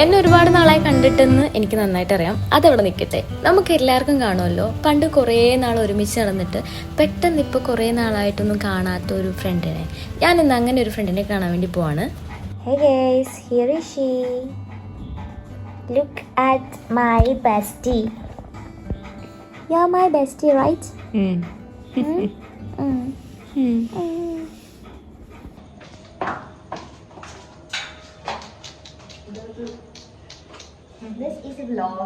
എന്നെ ഒരുപാട് നാളായി കണ്ടിട്ടെന്ന് എനിക്ക് നന്നായിട്ട് അറിയാം അതവിടെ നിൽക്കട്ടെ നമുക്ക് എല്ലാവർക്കും കാണുമല്ലോ. പണ്ട് കുറേ നാൾ ഒരുമിച്ച് നടന്നിട്ട് പെട്ടെന്ന് ഇപ്പോൾ കുറേ നാളായിട്ടൊന്നും കാണാത്ത ഒരു ഫ്രണ്ടിനെ. ഞാൻ ഇന്ന് അങ്ങനെ ഒരു ഫ്രണ്ടിനെ കാണാൻ വേണ്ടി പോവാണ്. Hey guys, here is she. Look at my bestie. You're my bestie, right? Mm. This is a vlog.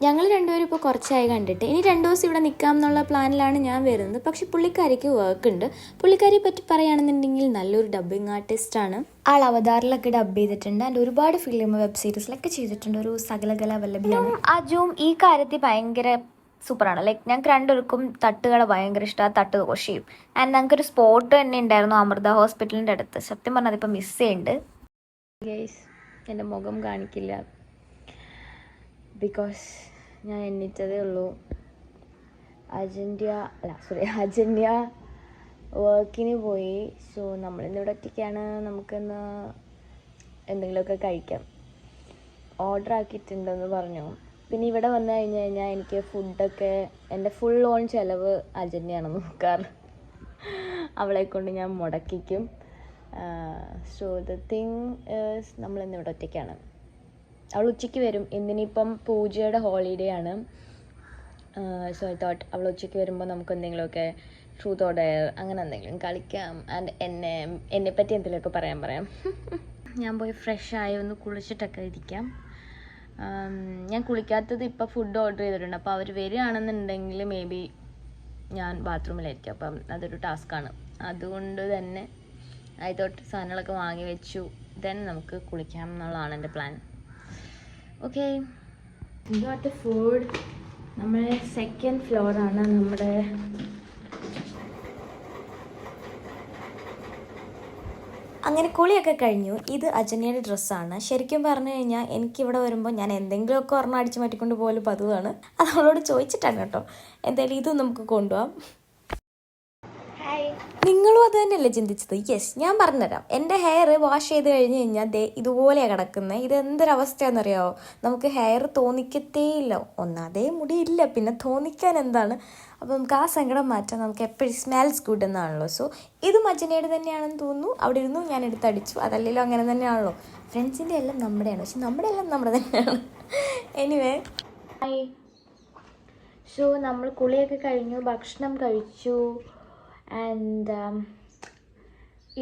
ഞങ്ങൾ രണ്ടുപേരും ഇപ്പോൾ കുറച്ചായി കണ്ടിട്ട്. ഇനി രണ്ടു ദിവസം ഇവിടെ നിൽക്കാം എന്നുള്ള പ്ലാനിലാണ് ഞാൻ വരുന്നത്. പക്ഷെ പുള്ളിക്കാരിക്ക് വർക്ക് ഉണ്ട്. പുള്ളിക്കാരിയെ പറ്റി പറയുകയാണെന്നുണ്ടെങ്കിൽ നല്ലൊരു ഡബ്ബിങ് ആർട്ടിസ്റ്റാണ് ആൾ അവതാറിലൊക്കെ ഡബ് ചെയ്തിട്ടുണ്ട്. ആൻഡ് ഒരുപാട് ഫിലിം വെബ് സീരീസിലൊക്കെ ചെയ്തിട്ടുണ്ട്. ഒരു സകലകല വല്ലഭിയാണ് അജുവും ഈ കാര്യത്തിൽ ഭയങ്കര സൂപ്പറാണ്. ലൈക്ക് ഞങ്ങൾക്ക് രണ്ടുപേർക്കും തട്ടുകളെ ഭയങ്കര ഇഷ്ടമാണ് തട്ട് ദോശയും ആൻഡ് ഞങ്ങൾക്കൊരു സ്പോട്ട് തന്നെ ഉണ്ടായിരുന്നു അമൃത ഹോസ്പിറ്റലിന്റെ അടുത്ത്. സത്യം പറഞ്ഞാൽ അതിപ്പോൾ മിസ് ചെയ്യുന്നുണ്ട് എന്റെ മുഖം കാണിക്കില്ല. ബിക്കോസ് ഞാൻ എണ്ണിച്ചതേ ഉള്ളൂ. അജന്യ അല്ല സോറി അജന്യ വർക്കിന് പോയി. സോ നമ്മളിന്ന് ഇവിടെ ഒറ്റയ്ക്കാണ്. നമുക്കിന്ന് എന്തെങ്കിലുമൊക്കെ കഴിക്കാം. ഓർഡർ ആക്കിയിട്ടുണ്ടെന്ന് പറഞ്ഞു. പിന്നെ ഇവിടെ വന്നു കഴിഞ്ഞു കഴിഞ്ഞാൽ എനിക്ക് ഫുഡൊക്കെ എന്റെ ഫുൾ ഓൺ ചിലവ് അജന്യാണ് നോക്കാറ് അവളെ കൊണ്ട് ഞാൻ മുടക്കിക്കും. സോ ദ തിങ് നമ്മളിന്ന് ഇവിടെ ഒറ്റയ്ക്കാണ്. അവൾ ഉച്ചയ്ക്ക് വരും. ഇന്നിനിപ്പം പൂജയുടെ ഹോളിഡേ ആണ്. സോ ഐ തോട്ട് അവൾ ഉച്ചയ്ക്ക് വരുമ്പോൾ നമുക്ക് എന്തെങ്കിലുമൊക്കെ ട്രൂത്ത് ഓർ അങ്ങനെ എന്തെങ്കിലും കളിക്കാം. ആൻഡ് എന്നെ എന്നെപ്പറ്റി എന്തെങ്കിലുമൊക്കെ പറയാൻ പറയാം. ഞാൻ പോയി ഫ്രഷ് ആയി ഒന്ന് കുളിച്ചിട്ടൊക്കെ ഇരിക്കാം. ഞാൻ കുളിക്കാത്തത് ഇപ്പോൾ ഫുഡ് ഓർഡർ ചെയ്തിട്ടുണ്ട്. അപ്പോൾ അവർ വരികയാണെന്നുണ്ടെങ്കിൽ മേ ബി ഞാൻ ബാത്റൂമിലായിരിക്കും അപ്പം അതൊരു ടാസ്ക്കാണ് അതുകൊണ്ട് തന്നെ ആയിത്തോട്ട് സാധനങ്ങളൊക്കെ വാങ്ങി വെച്ചു. ദെൻ നമുക്ക് കുളിക്കാം എന്നുള്ളതാണ് എന്റെ പ്ലാൻ ഓക്കെ ഇങ്ങോട്ട് ഫുഡ് നമ്മുടെ സെക്കൻഡ് ഫ്ലോറാണ് നമ്മുടെ അങ്ങനെ കുളിയൊക്കെ കഴിഞ്ഞു. ഇത് അജനയുടെ ഡ്രസ്സാണ്. ശരിക്കും പറഞ്ഞു കഴിഞ്ഞാൽ എനിക്കിവിടെ വരുമ്പോൾ ഞാൻ എന്തെങ്കിലുമൊക്കെ ഒരെണ്ണം അടിച്ചു മാറ്റിക്കൊണ്ട് പോലും പതിവാണ്. അത് അവളോട് ചോദിച്ചിട്ടാണ് കേട്ടോ. എന്തായാലും ഇതും നമുക്ക് കൊണ്ടുപോകാം നിങ്ങളും അത് തന്നെയല്ലേ ചിന്തിച്ചത്? യെസ് ഞാൻ പറഞ്ഞുതരാം. എന്റെ ഹെയർ വാഷ് ചെയ്ത് കഴിഞ്ഞ് കഴിഞ്ഞാൽ ദേ ഇതുപോലെയാണ് കിടക്കുന്നത് ഇത് എന്തൊരവസ്ഥയാണെന്നറിയാമോ നമുക്ക് ഹെയർ തോന്നിക്കത്തേയില്ല. ഒന്നാതേ മുടിയില്ല. പിന്നെ തോന്നിക്കാൻ എന്താണ്? അപ്പോൾ നമുക്ക് ആ സങ്കടം മാറ്റാൻ നമുക്ക് എപ്പോഴും സ്മെൽസ് ഗുഡ് എന്നാണല്ലോ. സോ ഇത് മജനയുടെ തന്നെയാണെന്ന് തോന്നുന്നു. അവിടെ ഇരുന്നു ഞാൻ എടുത്തടിച്ചു അതല്ലല്ലോ അങ്ങനെ തന്നെയാണല്ലോ. ഫ്രണ്ട്സിന്റെ എല്ലാം നമ്മുടെയാണ്. പക്ഷെ നമ്മുടെ എല്ലാം നമ്മുടെ തന്നെയാണ്. എനിവേ സോ നമ്മൾ കുളിയൊക്കെ കഴിഞ്ഞു. ഭക്ഷണം കഴിച്ചു. ആൻഡ്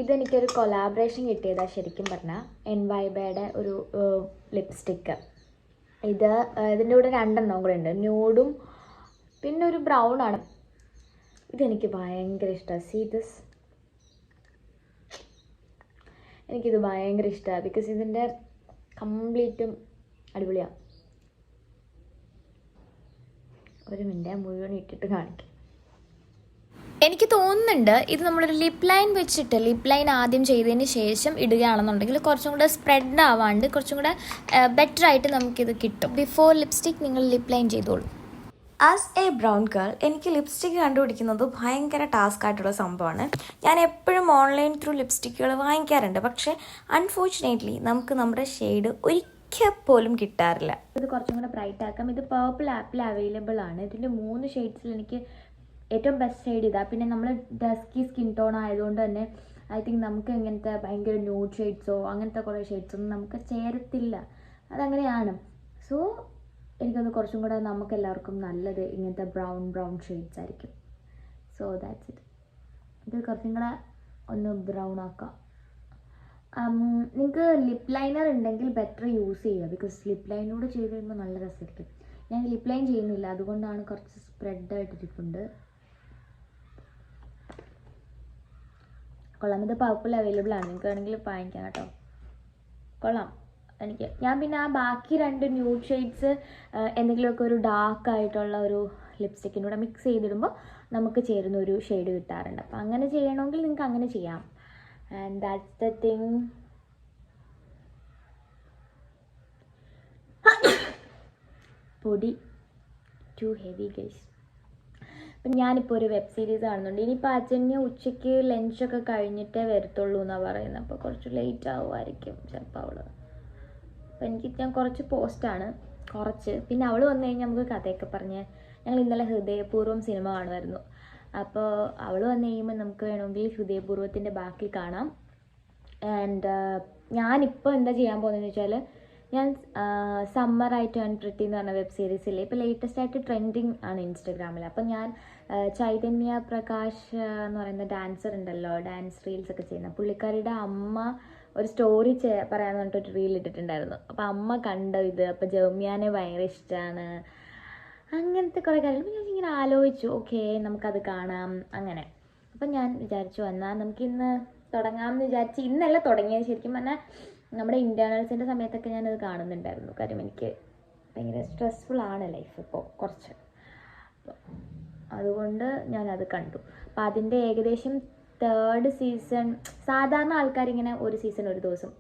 ഇതെനിക്കൊരു കൊലാബറേഷൻ കിട്ടിയതാണ് ശരിക്കും പറഞ്ഞാൽ എൻ വൈബയുടെ ഒരു ലിപ്സ്റ്റിക്ക് ഇത് ഇതിന്റെ കൂടെ രണ്ടെണ്ണം കൂടെ ഉണ്ട്. ന്യൂഡും പിന്നെ ഒരു ബ്രൗൺ ആണ്. ഇതെനിക്ക് ഭയങ്കര ഇഷ്ടമാണ് സീ ദിസ് എനിക്കിത് ഭയങ്കര ഇഷ്ടമാണ് ബിക്കോസ് ഇതിന്റെ കംപ്ലീറ്റും അടിപൊളിയാണ് ഒരു മിനിറ്റ് മുഴുവൻ ഇട്ടിട്ട് കാണിക്കാം. എനിക്ക് തോന്നുന്നുണ്ട് ഇത് നമ്മളൊരു ലിപ് ലൈൻ വെച്ചിട്ട് ലിപ് ലൈൻ ആദ്യം ചെയ്തതിന് ശേഷം ഇടുകയാണെന്നുണ്ടെങ്കിൽ കുറച്ചും കൂടെ സ്പ്രെഡ് ആവാണ്ട് കുറച്ചും കൂടെ ബെറ്റർ ആയിട്ട് നമുക്കിത് കിട്ടും. ബിഫോർ ലിപ്സ്റ്റിക് നിങ്ങൾ ലിപ് ലൈൻ ചെയ്തോളൂ. ആസ് എ ബ്രൗൺ ഗേൾ എനിക്ക് ലിപ്സ്റ്റിക് കണ്ടുപിടിക്കുന്നത് ഭയങ്കര ടാസ്ക് ആയിട്ടുള്ള സംഭവമാണ്. ഞാൻ എപ്പോഴും ഓൺലൈൻ ത്രൂ ലിപ്സ്റ്റിക്കുകൾ വാങ്ങിക്കാറുണ്ട്. പക്ഷേ അൺഫോർച്ചുനേറ്റ്ലി നമുക്ക് നമ്മുടെ ഷെയ്ഡ് ഒരിക്കൽ പോലും കിട്ടാറില്ല. ഇത് കുറച്ചും കൂടെ ബ്രൈറ്റ് ആക്കാം. ഇത് പേർപ്പിൾ ആപ്പിൽ അവൈലബിൾ ആണ്. ഇതിന്റെ മൂന്ന് ഷെയ്ഡ്സിൽ എനിക്ക് ഏറ്റവും ബെസ്റ്റ് ഷെയ്ഡ് ഇതാ. പിന്നെ നമ്മൾ ഡസ്കി സ്കിൻ ടോൺ ആയതുകൊണ്ട് തന്നെ ഐ തിങ്ക് നമുക്ക് ഇങ്ങനത്തെ ഭയങ്കര ന്യൂഡ് ഷെയ്ഡ്സോ അങ്ങനത്തെ കുറേ ഷെയ്ഡ്സൊന്നും നമുക്ക് ചേരത്തില്ല. അതങ്ങനെയാണ്. സോ എനിക്കൊന്ന് കുറച്ചും കൂടെ നമുക്ക് എല്ലാവർക്കും നല്ലത് ഇങ്ങനത്തെ ബ്രൗൺ ബ്രൗൺ ഷെയ്ഡ്സ് ആയിരിക്കും. സോ ദാറ്റ്സ് ഇറ്റ് ഇത് കുറച്ചും കൂടെ ഒന്ന് ബ്രൗൺ ആക്കാം. നിങ്ങൾക്ക് ലിപ് ലൈനർ ഉണ്ടെങ്കിൽ ബെറ്റർ യൂസ് ചെയ്യുക. ബിക്കോസ് ലിപ്പ് ലൈനോട് ചെയ്ത് കഴിയുമ്പോൾ നല്ല രസമായിരിക്കും. ഞാൻ ലിപ് ലൈൻ ചെയ്യുന്നില്ല. അതുകൊണ്ടാണ് കുറച്ച് സ്പ്രെഡ് ആയിട്ടിരിപ്പുണ്ട്. കൊള്ളാം. ഇത് പർപ്പിൾ അവൈലബിൾ ആണ്. നിങ്ങൾക്ക് വേണമെങ്കിൽ വാങ്ങിക്കാം കേട്ടോ. കൊള്ളാം. എനിക്ക് ഞാൻ പിന്നെ ആ ബാക്കി രണ്ട് ന്യൂഡ് ഷെയ്ഡ്സ് എന്തെങ്കിലുമൊക്കെ ഒരു ഡാർക്ക് ആയിട്ടുള്ള ഒരു ലിപ്സ്റ്റിക്കിന്റെ കൂടെ മിക്സ് ചെയ്തിടുമ്പോൾ നമുക്ക് ചേരുന്ന ഒരു ഷെയ്ഡ് കിട്ടാറുണ്ട്. അപ്പം അങ്ങനെ ചെയ്യണമെങ്കിൽ നിങ്ങൾക്ക് അങ്ങനെ ചെയ്യാം. ആൻഡ് ദാറ്റ്സ് ദ തിങ് പൊടി. ടു ഹെവി ഗൈസ് അപ്പം ഞാനിപ്പോൾ ഒരു വെബ് സീരീസ് കാണുന്നുണ്ട്. ഇനിയിപ്പോൾ പാച്ചന്യ ഉച്ചയ്ക്ക് ലഞ്ചൊക്കെ കഴിഞ്ഞിട്ടേ വരത്തുള്ളൂ എന്നാണ് പറയുന്നത്. അപ്പോൾ കുറച്ച് ലേറ്റ് ആവുമായിരിക്കും ചിലപ്പോൾ അവൾ അപ്പോൾ എനിക്ക് ഞാൻ കുറച്ച് പോസ്റ്റാണ് കുറച്ച്. പിന്നെ അവൾ വന്നു കഴിഞ്ഞാൽ നമുക്ക് കഥയൊക്കെ പറഞ്ഞ് ഞങ്ങൾ ഇന്നലെ ഹൃദയപൂർവം സിനിമ കാണുമായിരുന്നു. അപ്പോൾ അവൾ വന്നു കഴിയുമ്പോൾ നമുക്ക് വേണമെങ്കിൽ ഹൃദയപൂർവത്തിന്റെ ബാക്കി കാണാം. ആൻഡ് ഞാനിപ്പോൾ എന്താ ചെയ്യാൻ പോകുന്നതെന്ന് വെച്ചാൽ ഞാൻ സമ്മർ ആയിട്ട് ആൻഡ് പ്രിട്ടി എന്ന് പറഞ്ഞ വെബ് സീരീസിൽ ഇപ്പോൾ ലേറ്റസ്റ്റ് ആയിട്ട് ട്രെൻഡിങ് ആണ് ഇൻസ്റ്റഗ്രാമിൽ അപ്പം ഞാൻ ചൈതന്യ പ്രകാശ് എന്ന് പറയുന്ന ഡാൻസർ ഉണ്ടല്ലോ ഡാൻസ് റീൽസ് ഒക്കെ ചെയ്യുന്ന. പുള്ളിക്കാരിയുടെ അമ്മ ഒരു സ്റ്റോറി പറയാന്ന് പറഞ്ഞിട്ട് റീൽ ഇട്ടിട്ടുണ്ടായിരുന്നു. അപ്പോൾ അമ്മ കണ്ട ഇത്. അപ്പോൾ ജൗമ്യാനെ ഭയങ്കര ഇഷ്ടമാണ് അങ്ങനത്തെ കുറേ കാര്യങ്ങൾ ഞാൻ ഇങ്ങനെ ആലോചിച്ചു. ഓക്കെ നമുക്കത് കാണാം. അങ്ങനെ. അപ്പം ഞാൻ വിചാരിച്ചു എന്നാൽ നമുക്കിന്ന് തുടങ്ങാമെന്ന് വിചാരിച്ച് ഇന്നല്ല തുടങ്ങിയത്. ശരിക്കും പറഞ്ഞാൽ നമ്മുടെ ഇന്റേർണൽസിന്റെ സമയത്തൊക്കെ ഞാനത് കാണുന്നുണ്ടായിരുന്നു. കാര്യം എനിക്ക് ഭയങ്കര സ്ട്രെസ്ഫുൾ ആണ് ലൈഫ് ഇപ്പോൾ കുറച്ച്. അതുകൊണ്ട് ഞാനത് കണ്ടു. അപ്പം അതിന്റെ ഏകദേശം തേർഡ് സീസൺ സാധാരണ ആൾക്കാരിങ്ങനെ ഒരു സീസൺ ഒരു ദിവസം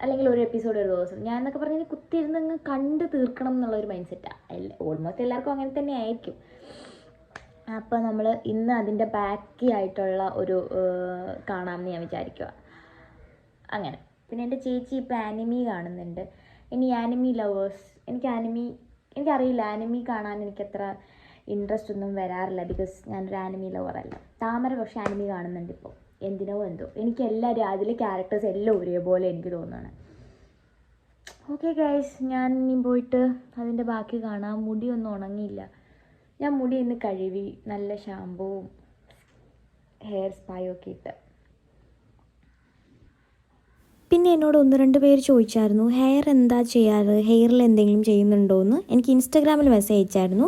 അല്ലെങ്കിൽ ഒരു എപ്പിസോഡ് ഒരു ദിവസം. ഞാൻ എന്നൊക്കെ പറഞ്ഞാൽ കുത്തിയിരുന്ന് അങ്ങ് കണ്ട് തീർക്കണം എന്നുള്ള ഒരു മൈൻഡ് സെറ്റാണ് ഓൾമോസ്റ്റ് എല്ലാവർക്കും അങ്ങനെ തന്നെ ആയിരിക്കും. അപ്പോൾ നമ്മൾ ഇന്ന് അതിന്റെ ബാക്കി ആയിട്ടുള്ള ഒരു കാണാമെന്ന് ഞാൻ വിചാരിക്കുക അങ്ങനെ. പിന്നെ എന്റെ ചേച്ചി ഇപ്പോൾ ആനിമി കാണുന്നുണ്ട്. ഇനി ആനിമി ലവേഴ്സ് എനിക്ക് ആനിമി എനിക്കറിയില്ല ആനിമി കാണാൻ എനിക്കത്ര ഇൻട്രസ്റ്റ് ഒന്നും വരാറില്ല ബിക്കോസ് ഞാനൊരു ആനിമി ലവറല്ല താമര പക്ഷേ ആനിമി കാണുന്നുണ്ട് ഇപ്പോൾ എന്തിനോ എന്തോ. എനിക്ക് എല്ലാവരും അതിലെ ക്യാരക്ടേഴ്സ് എല്ലാം ഒരേപോലെ എനിക്ക് തോന്നുകയാണ് ഓക്കെ ഗൈസ് ഞാൻ ഇനി പോയിട്ട് അതിന്റെ ബാക്കി കാണാം. മുടി ഒന്നും ഉണങ്ങിയില്ല. ഞാൻ മുടി ഇന്ന് കഴുകി നല്ല ഷാമ്പുവും ഹെയർ സ്പായും ഒക്കെ ഇട്ട്. പിന്നെ എന്നോട് ഒന്ന് രണ്ട് പേര് ചോദിച്ചായിരുന്നു ഹെയർ എന്താ ചെയ്യാറ്? ഹെയറിൽ എന്തെങ്കിലും ചെയ്യുന്നുണ്ടോ എന്ന് എനിക്ക് ഇൻസ്റ്റാഗ്രാമിൽ മെസ്സേജ് അയച്ചായിരുന്നു.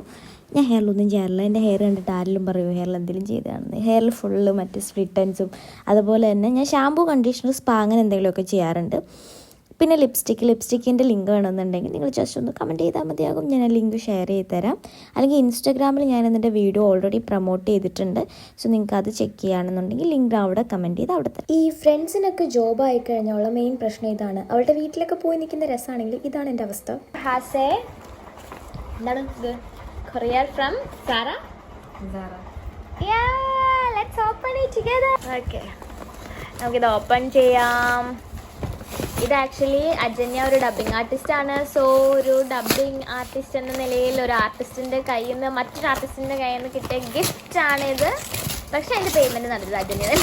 ഞാൻ ഹെയറിലൊന്നും ചെയ്യാറില്ല. എന്റെ ഹെയർ കണ്ടിട്ട് ആരെങ്കിലും പറയും ഹെയറിൽ എന്തെങ്കിലും ചെയ്തതാണെന്ന്? ഹെയറിൽ ഫുള്ള് മറ്റ് സ്പ്ലിറ്റൻസും അതുപോലെ തന്നെ ഞാൻ ഷാമ്പൂ കണ്ടീഷണർ സ്പാ അങ്ങനെ എന്തെങ്കിലുമൊക്കെ ചെയ്യാറുണ്ട്. പിന്നെ ലിപ്സ്റ്റിക്ക് ലിപ്സ്റ്റിക്കിന്റെ ലിങ്ക് വേണമെന്നുണ്ടെങ്കിൽ നിങ്ങൾ ജസ്റ്റ് ഒന്ന് കമന്റ് ചെയ്താൽ മതിയാകും. ഞാൻ ആ ലിങ്ക് ഷെയർ ചെയ്ത് തരാം അല്ലെങ്കിൽ ഇൻസ്റ്റാഗ്രാമിൽ ഞാൻ എന്റെ വീഡിയോ ഓൾറെഡി പ്രൊമോട്ട് ചെയ്തിട്ടുണ്ട്. സോ നിങ്ങൾക്ക് അത് ചെക്ക് ചെയ്യുകയാണെന്നുണ്ടെങ്കിൽ ലിങ്ക് അവിടെ കമന്റ് ചെയ്ത് അവിടെ തരാം. ഈ ഫ്രണ്ട്സിനൊക്കെ ജോബ് ആയി കഴിഞ്ഞുള്ള മെയിൻ പ്രശ്നം ഇതാണ്. അവളുടെ വീട്ടിലൊക്കെ പോയി നിൽക്കുന്ന രസമാണെങ്കിൽ ഇതാണ് എന്റെ അവസ്ഥ. ഹാസേ. എന്താണ് ഇത്? Courier from Zara let's open it together okay നമുക്കിത് ഓപ്പൺ ചെയ്യാം. ഇത് ആക്ച്വലി അജന്യ ഒരു ഡബിങ് ആർട്ടിസ്റ്റ് ആണ്. സോ ഒരു ഡബിങ് ആർട്ടിസ്റ്റ് എന്ന നിലയിൽ ഒരു ആർട്ടിസ്റ്റിന്റെ കയ്യിൽ നിന്ന് മറ്റൊരു ആർട്ടിസ്റ്റിന്റെ കയ്യിൽ നിന്ന് കിട്ടിയ ഗിഫ്റ്റ് ആണിത് പക്ഷെ അതിന്റെ പേയ്മെന്റ് നടന്നത് അജന്യ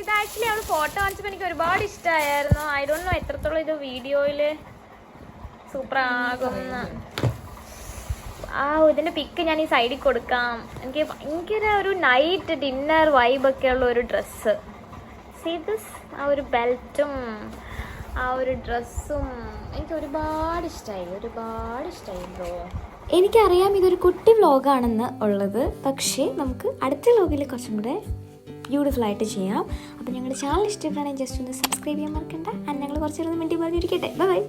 ഇത് ആക്ച്വലി അവൾ ഫോട്ടോ കാണിച്ചപ്പോൾ എനിക്ക് ഒരുപാട് ഇഷ്ടമായിരുന്നു ഐ ഡോണ്ട് നോ എത്രത്തോളം ഇത് വീഡിയോയിൽ സൂപ്പർ ആകുന്ന ആ ഇതിന്റെ പിക്ക് ഞാൻ ഈ സൈഡിൽ കൊടുക്കാം. എനിക്ക് ഭയങ്കര ഒരു നൈറ്റ് ഡിന്നർ വൈബൊക്കെ ഉള്ള ഒരു ഡ്രസ്സ് സീ ദിസ് ആ ഒരു ബെൽറ്റും ആ ഒരു ഡ്രസ്സും എനിക്ക് ഒരുപാട് ഇഷ്ടമായി ഒരുപാട് ഇഷ്ടമായി ബ്രോ. എനിക്കറിയാം ഇതൊരു കുട്ടി വ്ലോഗാണെന്ന് ഉള്ളത്. പക്ഷേ നമുക്ക് അടുത്ത വ്ലോഗിൽ കുറച്ചും കൂടെ ബ്യൂട്ടിഫുൾ ആയിട്ട് ചെയ്യാം. അപ്പോൾ ഞങ്ങളുടെ ചാനൽ ഇഷ്ടപ്പെടുകയാണെങ്കിൽ ജസ്റ്റ് ഒന്ന് സബ്സ്ക്രൈബ് ചെയ്യാൻ മറക്കണ്ട. ആൻഡ് ഞങ്ങൾ കുറച്ചൊരു മിണ്ടി പറഞ്ഞിരിക്കട്ടെ. ബൈ